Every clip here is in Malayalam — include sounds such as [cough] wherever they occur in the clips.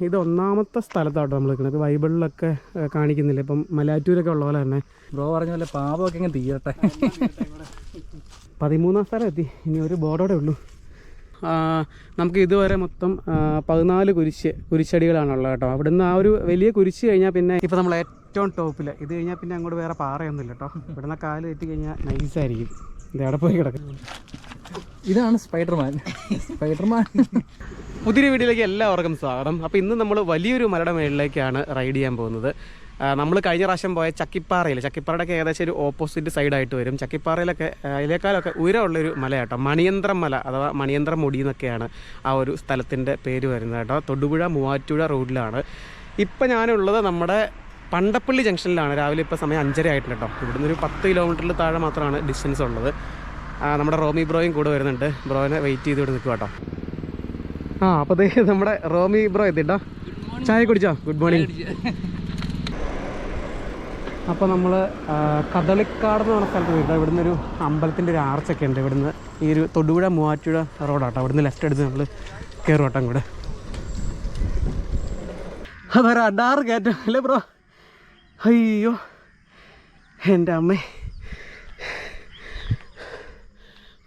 ഇത് ഒന്നാമത്തെ സ്ഥലത്താട്ടോ നമ്മൾ നിൽക്കുന്നത് ബൈബിളിലൊക്കെ ഏ, കാണിക്കുന്നില്ല? ഇപ്പം മലാറ്റൂരൊക്കെ ഉള്ള പോലെ തന്നെ. ബ്രോ പറഞ്ഞ പോലെ പാപമൊക്കെ ഇങ്ങനെ തീരട്ടെ. പതിമൂന്നാം സ്ഥലം എത്തി. ഇനി ഒരു ബോർഡോടെ ഉള്ളൂ. നമുക്ക് ഇതുവരെ മൊത്തം പതിനാല് കുരിശ് കുരിശടികളാണുള്ളത് കേട്ടോ. അവിടുന്ന് ആ ഒരു വലിയ കുരിശ് കഴിഞ്ഞാൽ പിന്നെ ഇപ്പോൾ നമ്മൾ ഏറ്റവും ടോപ്പിൽ ഇത് കഴിഞ്ഞാൽ പിന്നെ അങ്ങോട്ട് വേറെ പാറയൊന്നുമില്ല കേട്ടോ. ഇവിടുന്ന് കാൽ തെറ്റി കഴിഞ്ഞാൽ നൈസായിരിക്കും ഇത് അവിടെ പോയി കിടക്കും ഇതാണ് സ്പൈഡർമാൻ. സ്പൈഡർമാൻ. പുതിയൊരു വീഡിയോയിലേക്ക് എല്ലാവർക്കും സ്വാഗതം. അപ്പോൾ ഇന്ന് നമ്മൾ വലിയൊരു മലയുടെ മേളിലേക്കാണ് റൈഡ് ചെയ്യാൻ പോകുന്നത്. നമ്മൾ കഴിഞ്ഞ പ്രാവശ്യം പോയ ചക്കിപ്പാറയിൽ ചക്കിപ്പാറയുടെയൊക്കെ ഏകദേശം ഒരു ഓപ്പോസിറ്റ് സൈഡായിട്ട് വരും. ചക്കിപ്പാറയിലൊക്കെ അതിലേക്കാളൊക്കെ ഉയരമുള്ളൊരു ഉയരമുള്ളൊരു മലയാട്ടോ. മണിയന്ത്രം മല അഥവാ മണിയന്ത്രം മുടി എന്നൊക്കെയാണ് ആ ഒരു സ്ഥലത്തിന്റെ പേര് വരുന്നത് കേട്ടോ. തൊടുപുഴ മൂവാറ്റുപുഴ റോഡിലാണ്. ഇപ്പം ഞാനുള്ളത് നമ്മുടെ പണ്ടപ്പള്ളി ജംഗ്ഷനിലാണ്. രാവിലെ ഇപ്പോൾ സമയം അഞ്ചര ആയിട്ടുണ്ട് കേട്ടോ. ഇവിടുന്ന് ഒരു പത്ത് കിലോമീറ്ററിൽ താഴെ മാത്രമാണ് ഡിസ്റ്റൻസ് ഉള്ളത്. നമ്മുടെ റോമി ബ്രോയും കൂടെ വരുന്നുണ്ട്. ബ്രോയിനെ വെയിറ്റ് ചെയ്ത് ഇവിടെ നിൽക്കുക കേട്ടോ ആ അപ്പോൾ നമ്മുടെ റോമി ബ്രോ എത്തിട്ടോ. ചായ കുടിച്ചോ? ഗുഡ് മോർണിംഗ് അപ്പോൾ നമ്മൾ കദളിക്കാട് എന്ന് പറഞ്ഞ സ്ഥലത്ത് പോയിട്ട് ഇവിടുന്ന് ഒരു അമ്പലത്തിന്റെ ഒരു ആർച്ചൊക്കെ ഉണ്ട്. ഇവിടുന്ന് ഈ ഒരു തൊടുപുഴ മൂവാറ്റുപുഴ റോഡാട്ടോ. ഇവിടുന്ന് ലെഫ്റ്റ് എടുത്ത് നമ്മൾ കയറും കേട്ടോ അങ്ങോട്ട്. അതൊരു അഡാറ് കയറ്റം. അല്ലേ ബ്രോ? അയ്യോ എന്റെ അമ്മേ.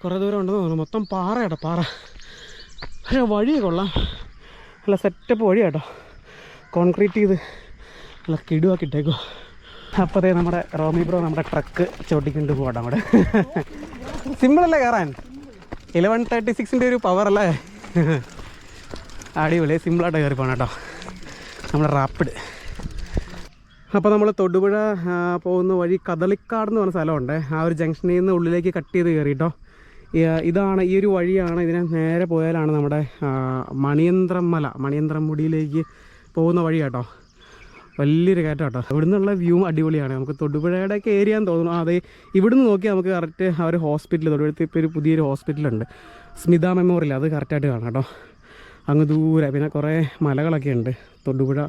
കുറേ ദൂരം ഉണ്ടെന്ന് തോന്നുന്നു. മൊത്തം പാറയാട്ടോ പാറ. പക്ഷേ വഴി കൊള്ളാം. നല്ല സെറ്റപ്പ് വഴി കേട്ടോ. കോൺക്രീറ്റ് ചെയ്ത് നല്ല കിടുവാക്കി ഇട്ടേക്കോ അപ്പോഴത്തേ നമ്മുടെ റോമി ബ്രോ നമ്മുടെ ട്രക്ക് ചോട്ടിക്കൊണ്ട് പോകട്ടെ അവിടെ സിമ്പിളല്ലേ കയറാൻ? ഇലവൻ തേർട്ടി സിക്സിന്റെ ഒരു പവർ അല്ലേ? അടിപൊളി സിമ്പിളായിട്ട് കയറി പോകണം കേട്ടോ നമ്മുടെ റാപ്പിഡ് അപ്പോൾ നമ്മൾ തൊടുപുഴ പോകുന്ന വഴി കദളിക്കാട് എന്ന് പറഞ്ഞ സ്ഥലമുണ്ട്. ആ ഒരു ജംഗ്ഷനിൽ നിന്ന് ഉള്ളിലേക്ക് കട്ട് ചെയ്ത് കയറിട്ടോ. ഇതാണ് ഈ ഒരു വഴിയാണ് ഇതിനെ നേരെ പോയാലാണ് നമ്മുടെ മണിയന്ത്രം മല മണിയന്ത്രം മുടിയിലേക്ക് പോകുന്ന വഴി കേട്ടോ. വലിയൊരു കയറ്റം കേട്ടോ. ഇവിടെ നിന്നുള്ള വ്യൂ അടിപൊളിയാണ്. നമുക്ക് തൊടുപുഴയുടെയൊക്കെ ഏരിയ എന്ന് തോന്നുന്നു. അതെ ഇവിടുന്ന് നോക്കിയാൽ നമുക്ക് കറക്റ്റ് ആ ഒരു ഹോസ്പിറ്റൽ തൊടുപുഴത്ത് ഇപ്പോൾ ഒരു പുതിയൊരു ഹോസ്പിറ്റലുണ്ട് സ്മിത മെമ്മോറിയൽ അത് കറക്റ്റായിട്ട് കാണാം കേട്ടോ. അങ്ങ് ദൂരെ പിന്നെ കുറേ മലകളൊക്കെ ഉണ്ട്. തൊടുപുഴ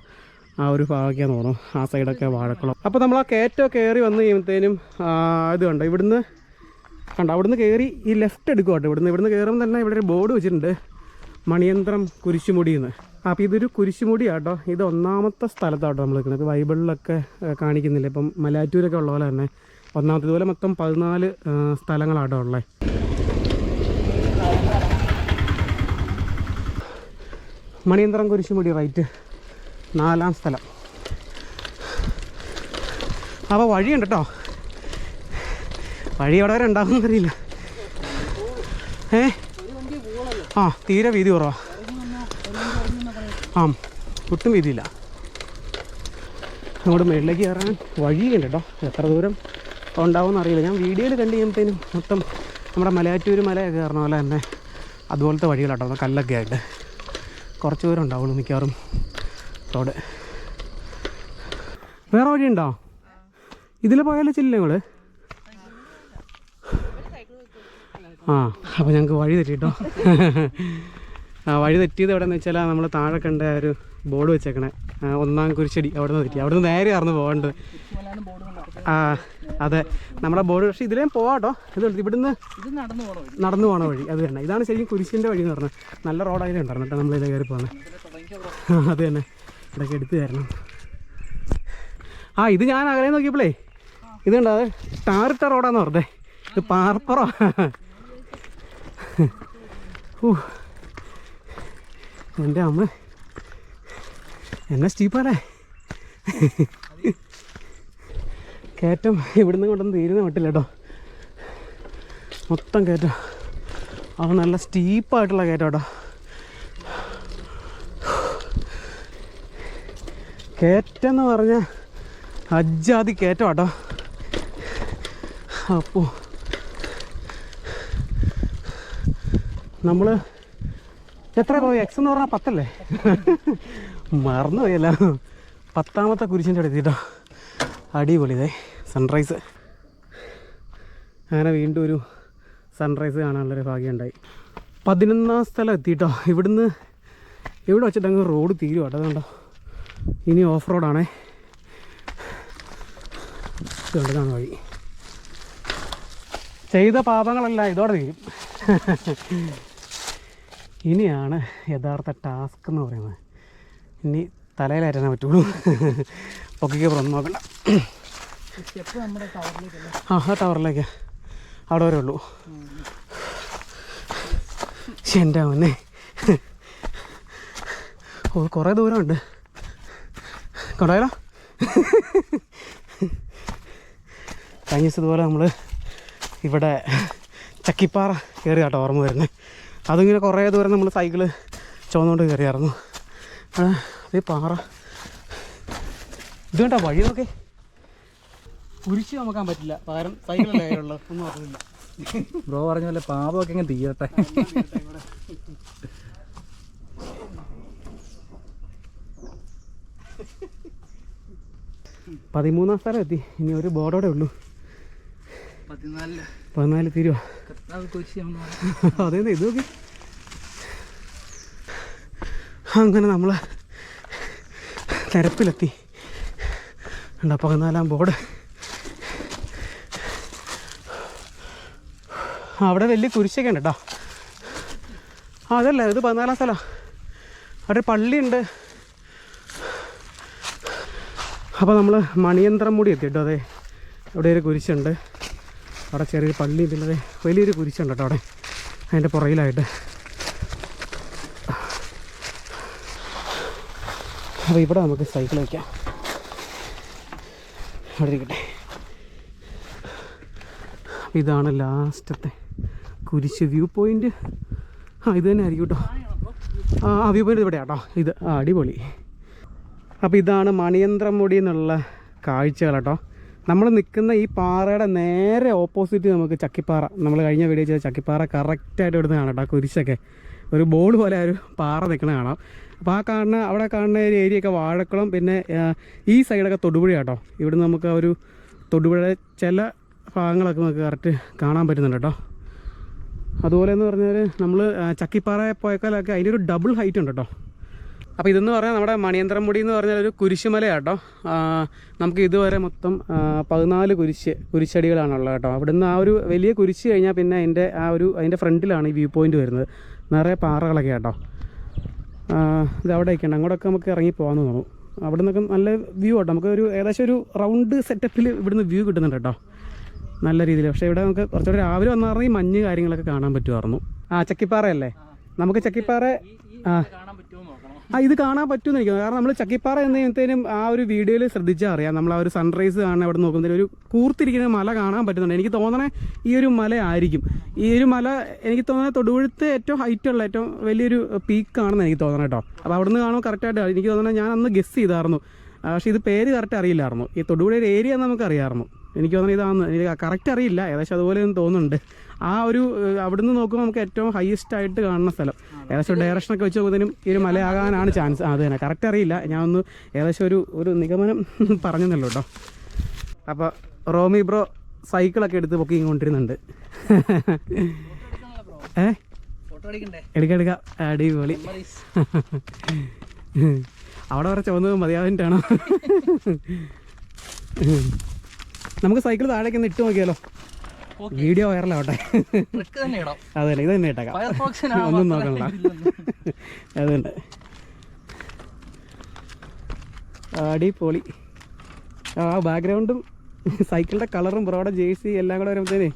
ആ ഒരു ഭാഗമൊക്കെയാന്ന് തോന്നുന്നു. ആ സൈഡൊക്കെ വാഴക്കുളം. അപ്പോൾ നമ്മൾ ആ കയറ്റം കയറി വന്ന് കഴിയുമ്പോഴത്തേനും ഇത് കണ്ടോ? ഇവിടുന്ന് കണ്ടോ അവിടുന്ന് കയറി ഈ ലെഫ്റ്റ് എടുക്കുക കേട്ടോ. ഇവിടുന്ന് ഇവിടുന്ന് കയറുമ്പോൾ തന്നെ ഇവിടെ ഒരു ബോർഡ് വെച്ചിട്ടുണ്ട്. മണിയന്ത്രം കുരിശുമുടി എന്ന് അപ്പോൾ ഇതൊരു കുരിശുമുടി ആട്ടോ ഇത് ഒന്നാമത്തെ സ്ഥലത്താട്ടോ നമ്മൾ നിൽക്കുന്നത് ബൈബിളിലൊക്കെ കാണിക്കുന്നില്ല? ഇപ്പം മലയാറ്റൂരൊക്കെ ഉള്ള പോലെ തന്നെ. ഒന്നാമത്തെ ഇതുപോലെ മൊത്തം പതിനാല് സ്ഥലങ്ങളാട്ടോ ഉള്ളത് മണിയന്ത്രം കുരിശുമുടി റൈറ്റ്. നാലാം സ്ഥലം. അപ്പോൾ വഴിയുണ്ട് കേട്ടോ. വഴി എവിടെ വരെ ഉണ്ടാകും അറിയില്ല ഏ? ആ തീരെ വീതി കുറവാ. ആ ഒട്ടും വീതിയില്ല. നമ്മുടെ മേളിലേക്ക് കയറാൻ വഴിയുണ്ട് കേട്ടോ. എത്ര ദൂരം ഉണ്ടാവുമെന്ന് അറിയില്ല. ഞാൻ വീഡിയോയിൽ കണ്ടു കഴിയുമ്പോഴത്തേനും മൊത്തം നമ്മുടെ മലയാറ്റൂർ മലയൊക്കെ കയറണ പോലെ തന്നെ അതുപോലത്തെ വഴികളാട്ടോ. കല്ലൊക്കെ ആയിട്ട് കുറച്ച് ദൂരം ഉണ്ടാവുള്ളൂ മിക്കവാറും. റോഡ് വേറെ വഴിയുണ്ടോ? ഇതിൽ പോയാലേ ചില്ലേ ഞങ്ങൾ ആ അപ്പോൾ ഞങ്ങൾക്ക് വഴി തെറ്റിട്ടോ. ആ വഴി തെറ്റിയത് എവിടെയെന്ന് വെച്ചാൽ നമ്മൾ താഴെ കണ്ട ഒരു ബോർഡ് വെച്ചേക്കണേ. ഒന്നാം കുരിശടി അവിടെ നിന്ന് തെറ്റി. അവിടെ നിന്ന് നേരെ ആയിരുന്നു പോകേണ്ടത് ആ അതെ. നമ്മുടെ ബോർഡ് പക്ഷേ ഇതിലേം പോവാട്ടോ. ഇത് ഇവിടുന്ന് നടന്നു പോകണം വഴി. അത് തന്നെ. ഇതാണ് ശരിക്കും കുരിശിന്റെ വഴി എന്ന് പറഞ്ഞത് നല്ല റോഡായാലും ഉണ്ടായിരുന്നു കേട്ടോ നമ്മളിതിൽ കയറി പോകുന്നത് അത് തന്നെ. ഇതൊക്കെ എടുത്തു തരണം. ആ ഇത് ഞാൻ അകലെ നോക്കിയപ്പോഴേ ഇത് കണ്ടോ? അത് ടാറിട്ട റോഡാന്ന് പറഞ്ഞേ. ഇത് പാർപ്പറോ എന്റെ അമ്മ. എന്നെ സ്റ്റീപ്പാലേ കയറ്റം ഇവിടുന്ന് കൊണ്ടൊന്നും തീരുന്ന മട്ടില്ല കേട്ടോ. മൊത്തം കയറ്റം. അത് നല്ല സ്റ്റീപ്പായിട്ടുള്ള കയറ്റം കേട്ടോ. കയറ്റം എന്ന് പറഞ്ഞാൽ അജ്ജാതി കയറ്റം കേട്ടോ. അപ്പോൾ നമ്മൾ എത്ര പോയി? എക്സ് എന്ന് പറഞ്ഞാൽ പത്തല്ലേ? മറന്നുപോയല്ല. പത്താമത്തെ കുരിശിന്റെ അടിപൊളി ഇതേ. സൺറൈസ് അങ്ങനെ വീണ്ടും ഒരു സൺറൈസ് കാണാനുള്ളൊരു ഭാഗ്യമുണ്ടായി. പതിനൊന്നാം സ്ഥലം എത്തിയിട്ടോ. ഇവിടുന്ന് ഇവിടെ വെച്ചിട്ട് അങ്ങ് റോഡ് തീരും കേട്ടോ അതുകൊണ്ടോ. ഇനി ഓഫ് റോഡാണേ ഇതാണ് വഴി? ചെയ്ത പാപങ്ങളല്ല ഇതോടെ തീരും. ഇനിയാണ് യഥാർത്ഥ ടാസ്ക് എന്ന് പറയുന്നത്. ഇനി തലയിലേറ്റാനേ പറ്റുള്ളൂ. പൊക്കിക്ക് പുറം നോക്കണ്ട. ആ ആ ടവറിലേക്ക്. അവിടെ വരെ ഉള്ളൂ. എന്റെ അവനെ ഓ കുറേ ദൂരമുണ്ട്. കൊണ്ടായാലോ കഴിഞ്ഞ ദിവസം ഇതുപോലെ നമ്മൾ ഇവിടെ ചക്കിപ്പാറ കയറി കേട്ടോ ഓർമ്മ വരുന്നത്. അതിങ്ങനെ കുറേ ദൂരം നമ്മൾ സൈക്കിൾ ചുവന്നുകൊണ്ട് കയറിയായിരുന്നു ഈ പാറ. ഇത് കണ്ടോ വഴി നോക്കേ. കുരിശ് നമുക്കാൻ പറ്റില്ല. പകരം സൈക്കിളല്ലേ കയ്യിലുള്ളത്? ഒന്നും അറിയില്ല. ബ്രോ പറഞ്ഞ പോലെ പാപമൊക്കെ ഇങ്ങനെ തീരട്ടെ. പതിമൂന്നാം സ്ഥലം എത്തി. ഇനി ഒരു ബോർഡോടെ ഉള്ളൂ. പതിനാല് പതിനാല് തീരുവ. അതേ [laughs] ഇത് നോക്കി. അങ്ങനെ നമ്മൾ തിരപ്പിലെത്തി ഉണ്ടോ പതിനാലാം ബോർഡ്. അവിടെ വലിയ കുരിശൊക്കെ ഉണ്ട് കേട്ടോ. അതല്ല ഇത് പതിനാലാം സ്ഥലം. അവിടെ പള്ളിയുണ്ട്. അപ്പോൾ നമ്മൾ മണിയന്ത്രം മുടി എത്തി കേട്ടോ അതെ. അവിടെ ഒരു കുരിശുണ്ട്. അവിടെ ചെറിയൊരു പള്ളി പിന്നെ വലിയൊരു കുരിശുണ്ട് കേട്ടോ അവിടെ. അതിന്റെ പുറകിലായിട്ട്. അപ്പോൾ ഇവിടെ നമുക്ക് സൈക്കിൾ വയ്ക്കാം. അവിടെ ഇരിക്കട്ടെ. ഇതാണ് ലാസ്റ്റത്തെ കുരിശ് വ്യൂ പോയിന്റ് ആ ഇത് തന്നെ ആയിരിക്കും കേട്ടോ. ആ വ്യൂ പോയിന്റ് ഇവിടെ കേട്ടോ. ഇത് അടിപൊളി. അപ്പോൾ ഇതാണ് മണിയന്ത്രമുടി എന്നുള്ള കാഴ്ചകൾ കേട്ടോ. നമ്മൾ നിൽക്കുന്ന ഈ പാറയുടെ നേരെ ഓപ്പോസിറ്റ് നമുക്ക് ചക്കിപ്പാറ. നമ്മൾ കഴിഞ്ഞ വീഡിയോ ചെയ്ത ചക്കിപ്പാറ കറക്റ്റായിട്ട് ഇവിടുന്ന് കാണാം കേട്ടോ കുരിശൊക്കെ. ഒരു ബോൾ പോലെ ഒരു പാറ നിൽക്കണ കാണാം. അപ്പോൾ ആ കാണുന്ന അവിടെ കാണുന്ന ഒരു ഏരിയ ഒക്കെ വാഴക്കുളം പിന്നെ ഈ സൈഡൊക്കെ തൊടുപുഴ കേട്ടോ. ഇവിടുന്ന് നമുക്ക് ഒരു തൊടുപുഴ ചില ഭാഗങ്ങളൊക്കെ നമുക്ക് കറക്റ്റ് കാണാൻ പറ്റുന്നുണ്ട് കേട്ടോ. അതുപോലെ എന്ന് പറഞ്ഞാൽ നമ്മൾ ചക്കിപ്പാറ പോയക്കാലൊക്കെ അതിന്റെ ഒരു ഡബിൾ ഹൈറ്റ് ഉണ്ട് കേട്ടോ. അപ്പോൾ ഇതെന്ന് പറഞ്ഞാൽ നമ്മുടെ മണിയന്ത്രമുടി എന്ന് പറഞ്ഞാൽ ഒരു കുരിശുമലയാട്ടോ. നമുക്ക് ഇതുവരെ മൊത്തം പതിനാല് കുരിശ് കുരിശടികളാണുള്ളത് കേട്ടോ. അവിടുന്ന് ആ ഒരു വലിയ കുരിശ് കഴിഞ്ഞാൽ പിന്നെ അതിന്റെ ആ ഒരു അതിന്റെ ഫ്രണ്ടിലാണ് ഈ വ്യൂ പോയിന്റ് വരുന്നത്. നിറയെ പാറകളൊക്കെ കേട്ടോ ഇത് ഇത് അവിടെയൊക്കെയുണ്ട്. അങ്ങോട്ടൊക്കെ നമുക്ക് ഇറങ്ങി പോകാമെന്ന് തോന്നുന്നു. അവിടെ നിന്നൊക്കെ നല്ല വ്യൂ കേട്ടോ നമുക്ക് ഒരു ഏകദേശം ഒരു റൗണ്ട് സെറ്റപ്പിൽ ഇവിടുന്ന് വ്യൂ കിട്ടുന്നുണ്ട് കേട്ടോ. നല്ല രീതിയിൽ പക്ഷേ ഇവിടെ നമുക്ക് കുറച്ചുകൂടെ രാവിലെ വന്നാൽ ഈ മഞ്ഞ് കാര്യങ്ങളൊക്കെ കാണാൻ പറ്റുമായിരുന്നു. ആ ചക്കിപ്പാറയല്ലേ? നമുക്ക് ചക്കിപ്പാറ ആ. ആ ഇത് കാണാൻ പറ്റുമെന്ന് എനിക്ക് തോന്നുന്നു. കാരണം നമ്മൾ ചക്കിപ്പാറ എന്ന് ചെയ്യുമ്പോഴത്തേനും ആ ഒരു വീഡിയോയിൽ ശ്രദ്ധിച്ചാൽ അറിയാം. നമ്മൾ ആ ഒരു സൺറൈസ് കാണാൻ അവിടെ നോക്കുമ്പോൾ ഒരു കൂർത്തിരിക്കുന്ന മല കാണാൻ പറ്റുന്നുണ്ട്. എനിക്ക് തോന്നണേ ഈ ഒരു മല ആയിരിക്കും. ഈ ഒരു മല എനിക്ക് തോന്നുന്നത് തൊടുപുഴത്തെ ഏറ്റവും ഹൈറ്റ് ഉള്ള ഏറ്റവും വലിയൊരു പീക്കാണെന്ന് എനിക്ക് തോന്നണം കേട്ടോ. അപ്പോൾ അവിടെ നിന്ന് കാണുമ്പോൾ കറക്റ്റായിട്ട് എനിക്ക് തോന്നണേ ഞാൻ അന്ന് ഗസ് ചെയ്തായിരുന്നു. പക്ഷേ ഇത് പേര് കറക്റ്റ് അറിയില്ലായിരുന്നു. ഈ തൊടുപുഴ ഏരിയ നമുക്ക് അറിയാമായിരുന്നു. എനിക്ക് തോന്നുന്നത് ഇതാണെന്ന് എനിക്ക് കറക്റ്റ് അറിയില്ല. ഏകദേശം അതുപോലെ തോന്നുന്നുണ്ട്. ആ ഒരു അവിടുന്ന് നോക്കുമ്പോൾ നമുക്ക് ഏറ്റവും ഹയസ്റ്റ് ആയിട്ട് കാണുന്ന സ്ഥലം. ഏകദേശം ഡയറക്ഷനൊക്കെ വെച്ച് നോക്കുന്നതിനും ഈ ഒരു മലയാകാനാണ് ചാൻസ് അത് തന്നെ. കറക്റ്റ് അറിയില്ല. ഞാൻ ഒന്ന് ഏകദേശം ഒരു ഒരു നിഗമനം [laughs] പറഞ്ഞെന്നല്ലോ കേട്ടോ അപ്പോൾ റോമി ബ്രോ സൈക്കിളൊക്കെ എടുത്ത് പൊക്കി കൊണ്ടിരുന്നുണ്ട്. [laughs] ഏ? എടുക്കാം എടുക്കാം. അടിപൊളി. [laughs] അവിടെ വരെ ചുവന്നത് മതിയാവിന്റെയാണോ നമുക്ക് സൈക്കിൾ താഴേക്ക് ഒന്ന് ഇട്ട് നോക്കിയാലോ? വീഡിയോ വൈറലാവട്ടെ. അതല്ല ഇത് തന്നെ ഇട്ടേക്കാം. ഒന്നും നോക്കണ്ട. അതുണ്ട്. അടിപൊളി. ആ ബാക്ക്ഗ്രൗണ്ടും സൈക്കിളിന്റെ കളറും ബ്രോയുടെ ജേഴ്സി എല്ലാം കൂടെ വരുമ്പോഴത്തേനെ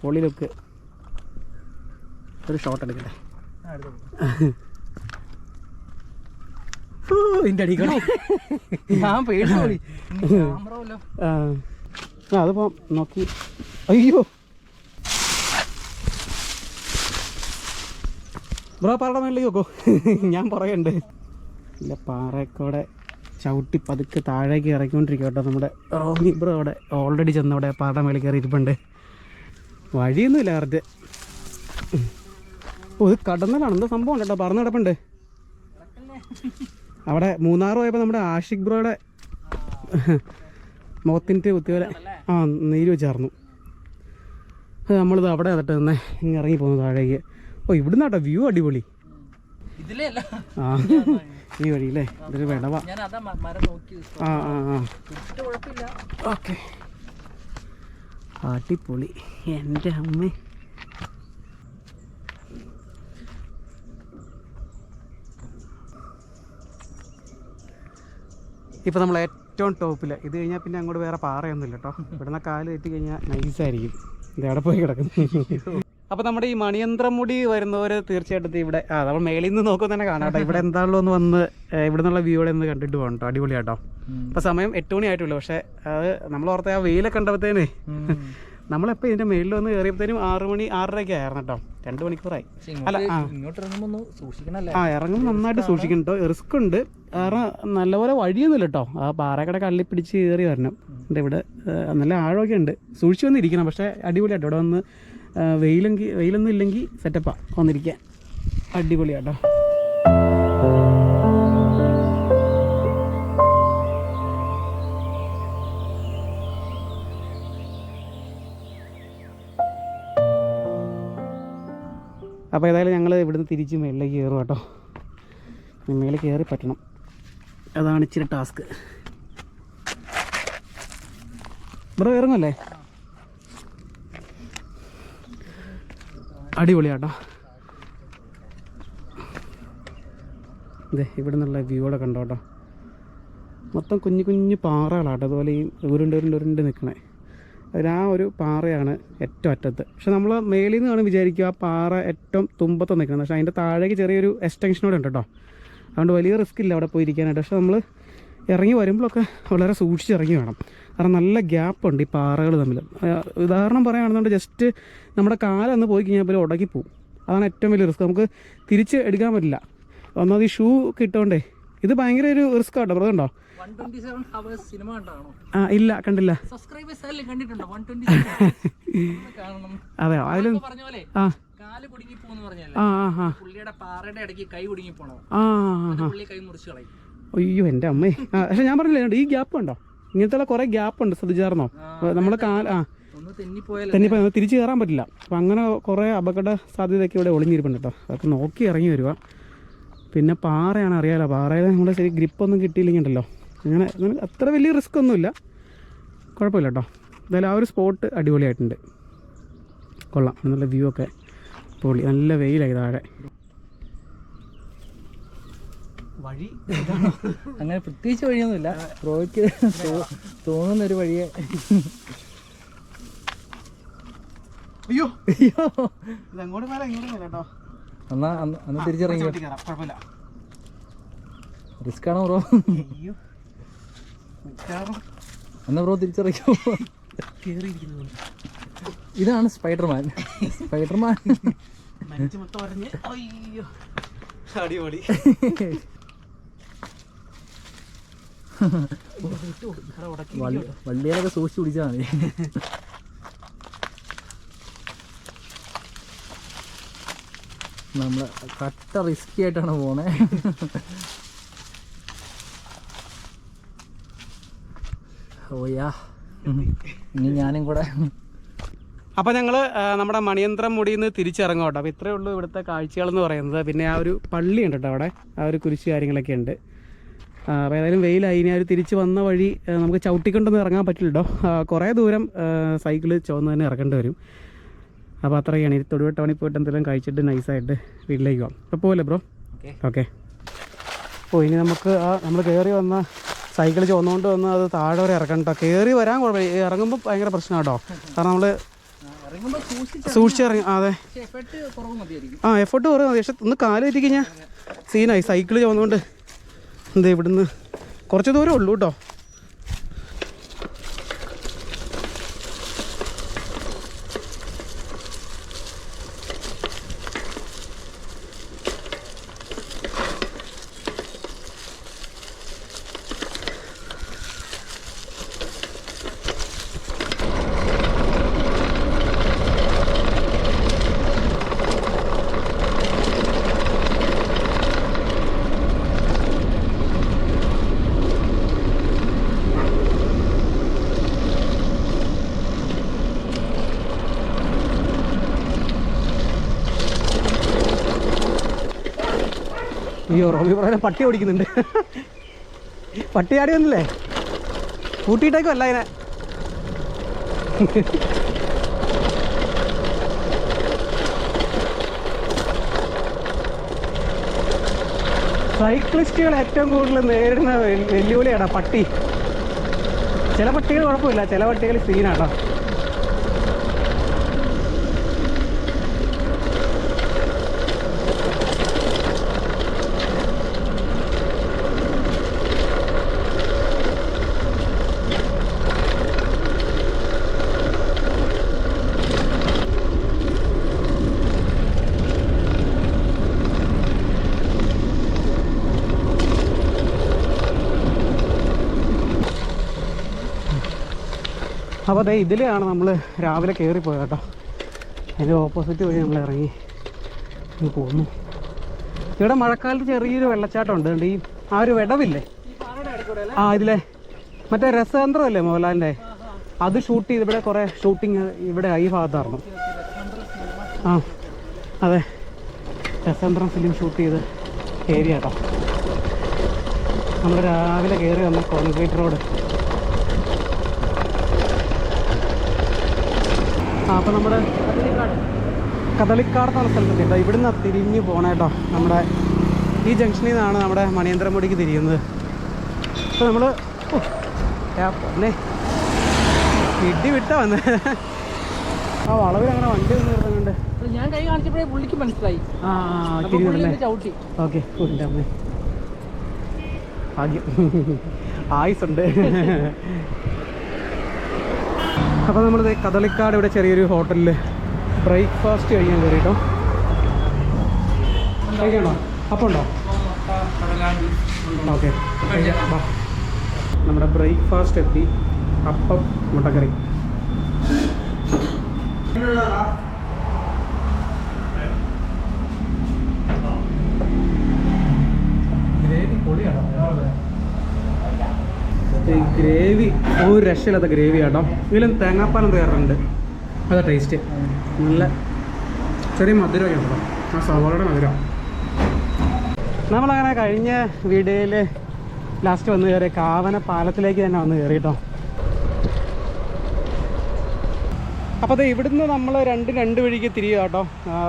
പൊളി ലുക്ക് ഒരു ഷോട്ട് എടുക്കട്ടെ. ഇതിന്റെ അടിക്കണം ഞാൻ പേടിച്ചോളി ക്യാമറ വല്ലോ ആ നോക്കി. അയ്യോ. ബ്രോ പാറയുടെ ഞാൻ പറയണ്ട് ഇല്ല പാറയൊക്കെ ചവിട്ടി പതുക്കെ താഴേക്ക് ഇറക്കിക്കൊണ്ടിരിക്കും കേട്ടോ നമ്മുടെ റോമി ബ്രോ അവിടെ ഓൾറെഡി ചെന്ന് അവിടെ പാറയുടെ മേളിൽ കയറി ഇരിപ്പുണ്ട് വഴിയൊന്നുമില്ല കറക്റ്റ് ഓ ഇത് കടന്നലാണ്. എന്താ സംഭവം കേട്ടോ പറഞ്ഞു കിടപ്പുണ്ട്. അവിടെ മൂന്നാറ് പോയപ്പോൾ നമ്മുടെ ആഷിഖ് ബ്രോയുടെ മുഖത്തിന്റെ കുത്തിവരെ ആ നീര് വെച്ചായിരുന്നു അത് നമ്മളിത് അവിടെ അതിട്ട് തന്നെ ഇങ്ങനെ ഇറങ്ങി പോകുന്നു താഴേക്ക്. ഓ ഇവിടുന്ന് കേട്ടോ വ്യൂ അടിപൊളി. ആ ഈ വഴി അല്ലേ ഇതൊരു വിടവ. ആ ആ ആ. ഓക്കെ. അടിപൊളി. എന്റെ അമ്മ. ഇപ്പോൾ നമ്മൾ ഏറ്റവും ടോപ്പിൽ ഇത് കഴിഞ്ഞാൽ പിന്നെ അങ്ങോട്ട് വേറെ പാറയൊന്നുമില്ല കേട്ടോ ഇവിടുന്ന് കാൽ തെറ്റി കഴിഞ്ഞാൽ നൈസായിരിക്കും ഇത് അവിടെ പോയി കിടക്കുന്നു? അപ്പോൾ നമ്മുടെ ഈ മണിയന്ത്രമുടി വരുന്നവർ തീർച്ചയായിട്ടും ഇവിടെ ആ നമ്മൾ മേളിൽ നിന്ന് നോക്കുമ്പോൾ തന്നെ കാണാം കേട്ടോ ഇവിടെ എന്താണല്ലോ ഒന്ന് വന്ന് ഇവിടെ നിന്നുള്ള വ്യൂടെ ഒന്ന് കണ്ടിട്ട് പോകണം കേട്ടോ അടിപൊളിയാട്ടോ ഇപ്പോൾ സമയം എട്ട് മണി ആയിട്ടുള്ളൂ. പക്ഷേ അത് നമ്മൾ ഓർത്ത ആ വെയിലൊക്കെ കണ്ടപ്പോഴത്തേനേ നമ്മളെപ്പോൾ ഇതിന്റെ മേളിൽ വന്ന് കയറിയപ്പോഴത്തേനും ആറ് മണി ആറരയ്ക്ക് ആയിരുന്നു കേട്ടോ. രണ്ട് മണിക്കൂറായി. അല്ല ആ. ആ ഇറങ്ങുമ്പോൾ നന്നായിട്ട് സൂക്ഷിക്കണം കേട്ടോ. റിസ്ക് ഉണ്ട്. കാരണം നല്ലപോലെ വഴിയൊന്നുമില്ല കേട്ടോ. ആ പാറക്കട കള്ളി പിടിച്ച് കയറി വരണം. എന്റെ ഇവിടെ നല്ല ആഴമൊക്കെ ഉണ്ട്. സൂക്ഷിച്ച് വന്നിരിക്കണം. പക്ഷേ അടിപൊളിയാട്ടോ. ഇവിടെ വന്ന് വെയിലെങ്കിൽ വെയിലൊന്നും ഇല്ലെങ്കിൽ സെറ്റപ്പാ വന്നിരിക്കാൻ. അടിപൊളിയാട്ടോ. അപ്പോൾ ഏതായാലും ഞങ്ങൾ ഇവിടുന്ന് തിരിച്ച് മേളിലേക്ക് കയറും കേട്ടോ. മേളിൽ കയറി പറ്റണം. അതാണ് ഇച്ചിരി ടാസ്ക്. ബ്രോ ഇറങ്ങല്ലേ അടിപൊളിയാട്ടോ. ഇതേ ഇവിടെ നിന്നുള്ള വ്യൂടെ കണ്ടോട്ടോ മൊത്തം കുഞ്ഞു കുഞ്ഞു പാറകളാട്ടോ. അതുപോലെ ഈ ഉരുണ്ട് ഉരുണ്ട് ഉരുണ്ട് നിൽക്കണേ. അതിൽ ആ ഒരു പാറയാണ് ഏറ്റവും അറ്റത്ത്. പക്ഷെ നമ്മൾ മേളിൽ നിന്നാണ് വിചാരിക്കുക ആ പാറ ഏറ്റവും തുമ്പത്ത് നിൽക്കുന്നത്. പക്ഷേ അതിന്റെ താഴേക്ക് ചെറിയൊരു എക്സ്റ്റൻഷനോടെ ഉണ്ട് കേട്ടോ അതുകൊണ്ട് വലിയ റിസ്ക് ഇല്ല അവിടെ പോയി ഇരിക്കാനായിട്ട് പക്ഷെ നമ്മൾ ഇറങ്ങി വരുമ്പോഴൊക്കെ വളരെ സൂക്ഷിച്ച് ഇറങ്ങി വേണം. കാരണം നല്ല ഗ്യാപ്പ് ഉണ്ട് ഈ പാറകൾ തമ്മിൽ ഉദാഹരണം പറയുകയാണെന്നുണ്ട് ജസ്റ്റ് നമ്മുടെ കാലൊന്ന് പോയി കഴിഞ്ഞാൽ പോലും ഉടക്കി പോകും അതാണ് ഏറ്റവും വലിയ റിസ്ക് നമുക്ക് തിരിച്ച് എടുക്കാൻ പറ്റില്ല. ഒന്നാമത് ഈ ഷൂ കിട്ടോണ്ടേ ഇത് ഭയങ്കര ഒരു റിസ്ക് ആട്ടോ. അതുണ്ടോ ആ ഇല്ല കണ്ടില്ല. അതെ ആയാലും അതിലും ആ. കാൽ കുടുങ്ങി പോന്ന് പറഞ്ഞല്ലേ പുള്ളിയുടെ പാറയുടെ ഇടയ്ക്ക് കൈ കുടുങ്ങി പോണോ പുള്ളി കൈ മുറിച്ച് കളയും. അയ്യോ എന്റെ അമ്മേ. പക്ഷെ ഞാൻ പറഞ്ഞില്ലേ ഈ ഗ്യാപ്പ് ഉണ്ടോ? ഇങ്ങനത്തെ കുറെ ഗ്യാപ്പ് ഉണ്ട് ശ്രദ്ധിച്ചായിരുന്നോ നമ്മൾ കാല ആ. തെന്നിപ്പോയാൽ തിരിച്ചു കയറാൻ പറ്റില്ല. അപ്പം അങ്ങനെ കുറേ അപകട സാധ്യതയൊക്കെ ഇവിടെ ഒളിഞ്ഞിരിപ്പുണ്ട് കേട്ടോ. അതൊക്കെ നോക്കി ഇറങ്ങി വരുവാ പിന്നെ പാറയാണ് അറിയാലോ പാറയിൽ നമ്മൾ ശരി ഗ്രിപ്പൊന്നും കിട്ടിയില്ലെങ്കിൽ ഉണ്ടല്ലോ അങ്ങനെ അങ്ങനെ അത്ര വലിയ റിസ്ക് ഒന്നുമില്ല. കുഴപ്പമില്ല കേട്ടോ എന്തായാലും ആ ഒരു സ്പോട്ട് അടിപൊളിയായിട്ടുണ്ട്. കൊള്ളാം. നല്ല വ്യൂ ഒക്കെ പൊളി. നല്ല വെയിലായി താഴെ. വഴി അങ്ങനെ പ്രത്യേകിച്ച് വഴിയൊന്നുമില്ല. റോയ്ക്ക് തോന്നുന്ന ഒരു വഴിയെ. അയ്യോ. അയ്യോ. അങ്ങോട്ട് മേലെ ഇങ്ങോട്ട് മേലെ കേട്ടോ എന്നാ അന്ന് അന്ന് തിരിച്ചിറങ്ങി റിസ്ക് ആണോ ബ്രോ? അയ്യോ. എന്നാ ബ്രോ തിരിച്ചറിയോ ഇതാണ് സ്പൈഡർമാൻ. സ്പൈഡർമാൻ. അടിപൊളി. വള്ളി വള്ളികളൊക്കെ സൂക്ഷിച്ച് പിടിച്ചാൽ മതി. നമ്മൾ കട്ട റിസ്കി ആയിട്ടാണ് പോണേ. ഓയാ ഇനി ഞാനും കൂടെ. അപ്പോൾ ഞങ്ങൾ നമ്മുടെ മണിയന്ത്രം മുടിയിൽ നിന്ന് തിരിച്ചിറങ്ങും കേട്ടോ. അപ്പോൾ ഇത്രയേ ഉള്ളൂ ഇവിടുത്തെ കാഴ്ചകളെന്ന് പറയുന്നത്. പിന്നെ ആ ഒരു പള്ളി ഉണ്ട് കേട്ടോ അവിടെ. ആ ഒരു കുരിശ് കാര്യങ്ങളൊക്കെ ഉണ്ട്. അപ്പോൾ ഏതായാലും വെയിലായി. ഇനി ആ ഒരു തിരിച്ച് വന്ന വഴി നമുക്ക് ചവിട്ടിക്കൊണ്ടൊന്നും ഇറങ്ങാൻ പറ്റില്ലോ ആ, കുറേ ദൂരം സൈക്കിൾ ചുവന്ന് തന്നെ ഇറക്കേണ്ടി വരും. അപ്പോൾ അത്രയാണ്. ഇനി തൊടുവട്ട പണി പോയിട്ട് എന്തെങ്കിലും കഴിച്ചിട്ട് നൈസായിട്ട് വീട്ടിലേക്ക് പോകാം അപ്പോൾ പോലെ ബ്രോ. ഓക്കെ. ഓക്കെ. ഓ ഇനി നമുക്ക് ആ നമ്മൾ കയറി വന്ന സൈക്കിൾ ചുവന്നുകൊണ്ട് വന്ന് അത് താഴെ വരെ ഇറക്കണം കേട്ടോ. കയറി വരാൻ കുഴപ്പമില്ല. ഇറങ്ങുമ്പോൾ ഭയങ്കര പ്രശ്നം കേട്ടോ. കാരണം നമ്മൾ സൂക്ഷിച്ചിറങ്ങി അതെ. ആ എഫേർട്ട് കുറവ് മതി. പക്ഷെ ഒന്ന് കാൽ തെറ്റി കഴിഞ്ഞാൽ സീനായി സൈക്കിൾ ചുവന്നുകൊണ്ട് എന്താ ഇവിടുന്ന് കുറച്ച് ദൂരം ഉള്ളൂ കേട്ടോ. അയ്യോ റോബി പറയാൻ പട്ടി ഓടിക്കുന്നുണ്ട്. പട്ടി ആടി വന്നില്ലേ? കൂട്ടിയിട്ടേക്കും അല്ല അതിനെ സൈക്ലിസ്റ്റുകൾ ഏറ്റവും കൂടുതൽ നേരിടുന്ന വെല്ലുവിളിയാണ് പട്ടി. ചില പട്ടികൾ കുഴപ്പമില്ല ചില പട്ടികൾ സീനാട്ടോ. അപ്പോൾ അതെ ഇതിലാണ് നമ്മൾ രാവിലെ കയറി പോയത് കേട്ടോ. അതിന്റെ ഓപ്പോസിറ്റ് വഴി നമ്മൾ ഇറങ്ങി പോന്നു. ഇവിടെ മഴക്കാലത്ത് ചെറിയൊരു വെള്ളച്ചാട്ടം ഉണ്ട് ഈ ആ ഒരു വിടവില്ലേ? ആ ഇതിലെ മറ്റേ രസതന്ത്രമല്ലേ മോഹൻലാലിന്റെ? അത് ഷൂട്ട് ചെയ്ത് ഇവിടെ കുറേ ഷൂട്ടിങ് ഇവിടെ ഈ ഭാഗത്തായിരുന്നു ആ അതെ. രസതന്ത്രം ഫിലിം ഷൂട്ട് ചെയ്ത് ഏരിയ കേട്ടോ. നമ്മൾ രാവിലെ കയറി വന്ന കോൺക്രീറ്റ് റോഡ് അപ്പോൾ നമ്മുടെ കദളിക്കാട് എന്ന സ്ഥലത്തെത്തി കേട്ടോ ഇവിടുന്ന് തിരിഞ്ഞ് പോകണം കേട്ടോ നമ്മുടെ ഈ ജംഗ്ഷനിൽ നിന്നാണ് നമ്മുടെ മണിയന്ത്രമുടിക്ക് തിരിയുന്നത്. അപ്പോൾ നമ്മൾ പോന്നെ. ഇടി വിട്ടാ വന്ന്. ആ വളവിൽ അങ്ങനെ വണ്ടി ഒന്ന് നിർത്തുന്നുണ്ട് ഞാൻ കൈ കാണിച്ചപ്പോഴേ പുള്ളിക്ക് മനസ്സിലായി. ആ ചവിട്ടി. ഓക്കെ അമ്മേ. ഭാഗ്യം. ആയുസുണ്ട്. അപ്പോൾ നമ്മൾ കദളിക്കാട് ഇവിടെ ചെറിയൊരു ഹോട്ടലിൽ ബ്രേക്ക്ഫാസ്റ്റ് കഴിക്കാൻ കയറിട്ടോ കഴിക്കണോ? അപ്പം ഉണ്ടോ? ഓക്കെ. നമ്മുടെ ബ്രേക്ക്ഫാസ്റ്റ് എത്തി. അപ്പം മുട്ടക്കറി. ഗ്രേവി പൊളിയാണോ? ഈ ഗ്രേവി ഒരു രക്ഷയില്ലാത്ത ഗ്രേവി ആട്ടോ. ഇതിലും തേങ്ങാപ്പാലം തയ്യാറുണ്ട് അതാ ടേസ്റ്റ് നല്ല ചെറിയ മധുരമൊക്കെ ഉണ്ടോ ആ സവാളയുടെ മധുരം. നമ്മളങ്ങനെ കഴിഞ്ഞ വീഡിയോയിൽ ലാസ്റ്റ് വന്ന് കയറി കാവന പാലത്തിലേക്ക് തന്നെ വന്ന് കയറി കേട്ടോ. അപ്പോൾ അത് ഇവിടുന്ന് നമ്മൾ രണ്ട് രണ്ട് വഴിക്ക് തിരിയുക കേട്ടോ.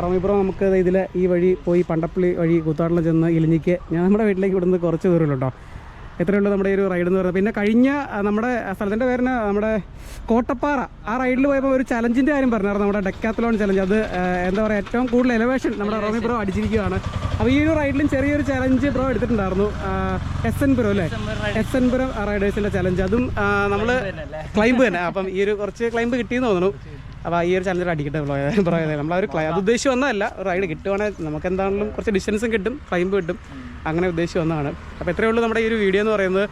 റോമിപ്പുറം നമുക്ക് ഇതിൽ ഈ വഴി പോയി പണ്ടപ്പള്ളി വഴി കൂത്താട്ടിൽ ചെന്ന് ഇലിഞ്ഞിക്ക്. ഞാൻ നമ്മുടെ വീട്ടിലേക്ക് ഇവിടുന്ന് കുറച്ച് ദൂരമുള്ളൂ കേട്ടോ. എത്രയേ ഉള്ളൂ നമ്മുടെ ഈ ഒരു റൈഡ് എന്ന് പറയുന്നത്. പിന്നെ കഴിഞ്ഞ നമ്മുടെ സ്ഥലത്തിന്റെ പേരിന് നമ്മുടെ കോട്ടപ്പാറ. ആ റൈഡിൽ പോയപ്പോൾ ഒരു ചലഞ്ചിന്റെ കാര്യം പറഞ്ഞായിരുന്നു. നമ്മുടെ ഡെക്കാത്തലോൺ ചലഞ്ച് അത് എന്താ പറയുക ഏറ്റവും കൂടുതൽ എലവേഷൻ നമ്മുടെ റോമി ബ്രോ അടിച്ചിരിക്കുകയാണ്. അപ്പോൾ ഈ ഒരു റൈഡിലും ചെറിയൊരു ചലഞ്ച് ബ്രോ എടുത്തിട്ടുണ്ടായിരുന്നു. എസ് എൻ പുരം അല്ലേ? എസ് എൻ പുരം റൈഡേഴ്സിന്റെ ചലഞ്ച് അതും നമ്മൾ ക്ലൈംബ് തന്നെ. അപ്പം ഈ ഒരു കുറച്ച് ക്ലൈംബ് കിട്ടിയെന്ന് തോന്നുന്നു. അപ്പോൾ ഈ ഒരു ചലഞ്ചർ അടിക്കട്ടെ പറയുന്നത് നമ്മൾ ആ ഒരു ക്ലൈ അത് ഉദ്ദേശിച്ച് വന്നതല്ല. റൈഡ് കിട്ടുവാണെങ്കിൽ നമുക്ക് എന്താണെങ്കിലും കുറച്ച് ഡിസ്റ്റൻസും കിട്ടും ക്ലൈംബ് കിട്ടും. അങ്ങനെ ഉദ്ദേശിച്ച് വന്നതാണ്. അപ്പോൾ എത്രയേ ഉള്ളൂ നമ്മുടെ ഈ ഒരു വീഡിയോ എന്ന് പറയുന്നത്.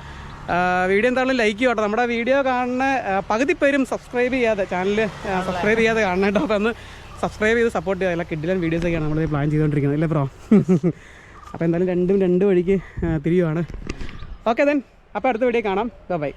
വീഡിയോ എന്താണെങ്കിലും ലൈക്ക് ചെയ്യട്ടോ നമ്മുടെ വീഡിയോ കാണുന്ന പകുതി പേരും സബ്സ്ക്രൈബ് ചെയ്യാതെ ചാനൽ സബ്സ്ക്രൈബ് ചെയ്യാതെ കാണണം കേട്ടോ. അപ്പോൾ ഒന്ന് സബ്സ്ക്രൈബ് ചെയ്ത് സപ്പോർട്ട് ചെയ്യുക. എല്ലാ കിഡിലും വീഡിയോസൊക്കെയാണ് നമ്മൾ പ്ലാൻ ചെയ്തുകൊണ്ടിരിക്കുന്നത്. അല്ലേ ബ്രോ? [laughs] അപ്പോൾ എന്തായാലും രണ്ടും രണ്ട് വഴിക്ക് തിരിയുവാണ്. ഓക്കെ ദെൻ അപ്പോൾ അടുത്ത വീഡിയോ കാണാം. ബൈ